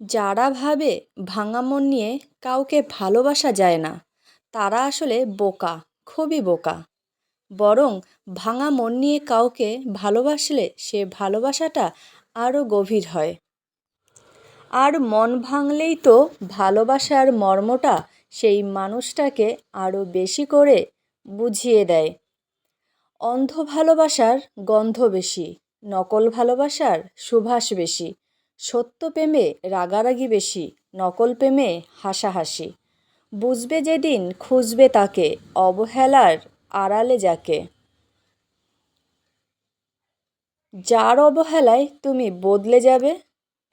যারা ভাবে ভাঙা মন নিয়ে কাউকে ভালোবাসা যায় না, তারা আসলে বোকা, খুবই বোকা। বরং ভাঙা মন নিয়ে কাউকে ভালোবাসলে সে ভালোবাসাটা আরও গভীর হয়। আর মন ভাঙলেই তো ভালোবাসার মর্মটা সেই মানুষটাকে আরও বেশি করে বুঝিয়ে দেয়। অন্ধ ভালোবাসার গন্ধ বেশি, নকল ভালোবাসার সুভাষ বেশি সত্য প্রেমে রাগারাগি বেশি, নকল প্রেমে হাসাহাসি। বুঝবে যেদিন খুঁজবে তাকে, অবহেলার আড়ালে যাকে। যার অবহেলায় তুমি বদলে যাবে,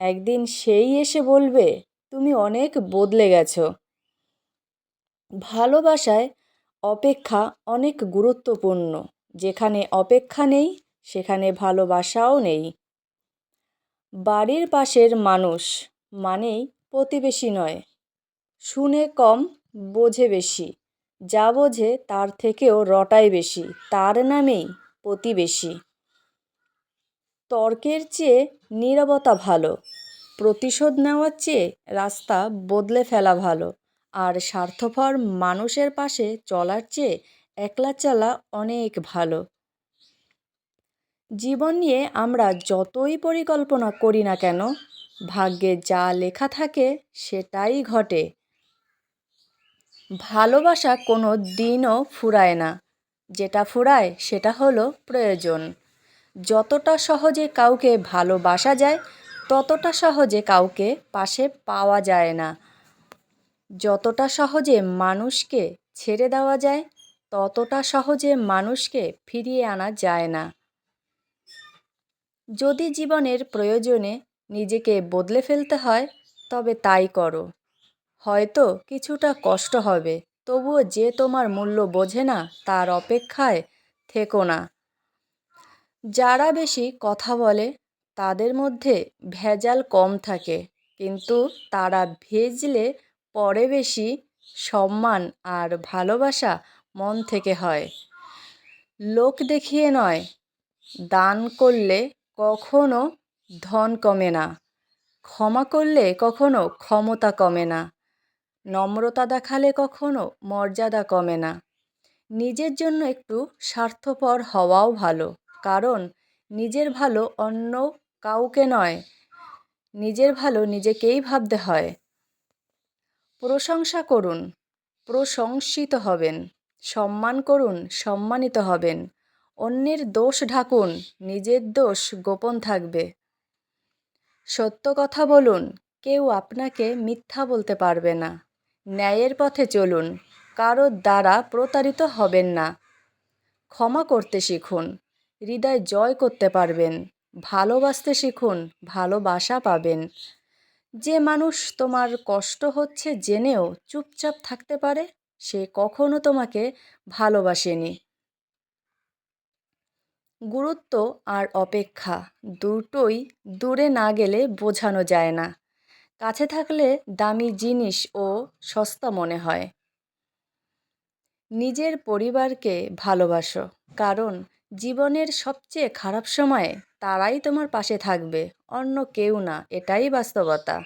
একদিন সেই এসে বলবে, তুমি অনেক বদলে গেছো। ভালোবাসায় অপেক্ষা অনেক গুরুত্বপূর্ণ। যেখানে অপেক্ষা নেই, সেখানে ভালোবাসাও নেই। বাড়ির পাশের মানুষ মানেই প্রতিবেশী নয়। শুনে কম, বোঝে বেশি। যা বোঝে তার থেকেও রটাই বেশি। তার নামেই প্রতিবেশী। তর্কের চেয়ে নীরবতা ভালো। প্রতিশোধ নেওয়ার চেয়ে রাস্তা বদলে ফেলা ভালো। আর স্বার্থপর মানুষের পাশে চলার চেয়ে একলা চলা অনেক ভালো। জীবন নিয়ে আমরা যতই পরিকল্পনা করি না কেন, ভাগ্যে যা লেখা থাকে সেটাই ঘটে। ভালোবাসা কোনো দিনও ফুরায় না। যেটা ফুরায় সেটা হলো প্রয়োজন। যতটা সহজে কাউকে ভালোবাসা যায়, ততটা সহজে কাউকে পাশে পাওয়া যায় না। যতটা সহজে মানুষকে ছেড়ে দেওয়া যায়, ততটা সহজে মানুষকে ফিরিয়ে আনা যায় না। যদি জীবনের প্রয়োজনে নিজেকে বদলে ফেলতে হয়, তবে তাই করো। হয়তো কিছুটা কষ্ট হবে, তবুও যে তোমার মূল্য বোঝে না, তার অপেক্ষায় থেকো না। যারা বেশি কথা বলে, তাদের মধ্যে ভেজাল কম থাকে, কিন্তু তারা ভেজলে পরে বেশি সম্মান আর ভালোবাসা মন থেকে হয়। লোক দেখিয়ে নয়, দান করলে কখনো ধন কমে না। ক্ষমা করলে কখনো ক্ষমতা কমে না। নম্রতা দেখালে কখনো মর্যাদা কমে না। নিজের জন্য একটু স্বার্থপর হওয়াও ভালো, কারণ নিজের ভালো অন্য কাউকে নয়। নিজের ভালো নিজেকেই ভাবতে হয়। প্রশংসা করুন, প্রশংসিত হবেন, সম্মান করুন, সম্মানিত হবেন। অন্যের দোষ ঢাকুন, নিজের দোষ গোপন থাকবে। সত্য কথা বলুন, কেউ আপনাকে মিথ্যা বলতে পারবে না। ন্যায়ের পথে চলুন কারোর দ্বারা প্রতারিত হবেন না। ক্ষমা করতে শিখুন, হৃদয় জয় করতে পারবেন, ভালোবাসতে শিখুন, ভালোবাসা পাবেন। যে মানুষ তোমার কষ্ট হচ্ছে জেনেও চুপচাপ থাকতে পারে, সে কখনো তোমাকে ভালোবাসেনি। গুরুত্ব আর অপেক্ষা দুটোই দূরে না গেলে বোঝানো যায় না। কাছে থাকলে দামি জিনিস ও সস্তা মনে হয়। নিজের পরিবারকে ভালোবাসো, কারণ জীবনের সবচেয়ে খারাপ সময়ে তারাই তোমার পাশে থাকবে, অন্য কেউ না, এটাই বাস্তবতা।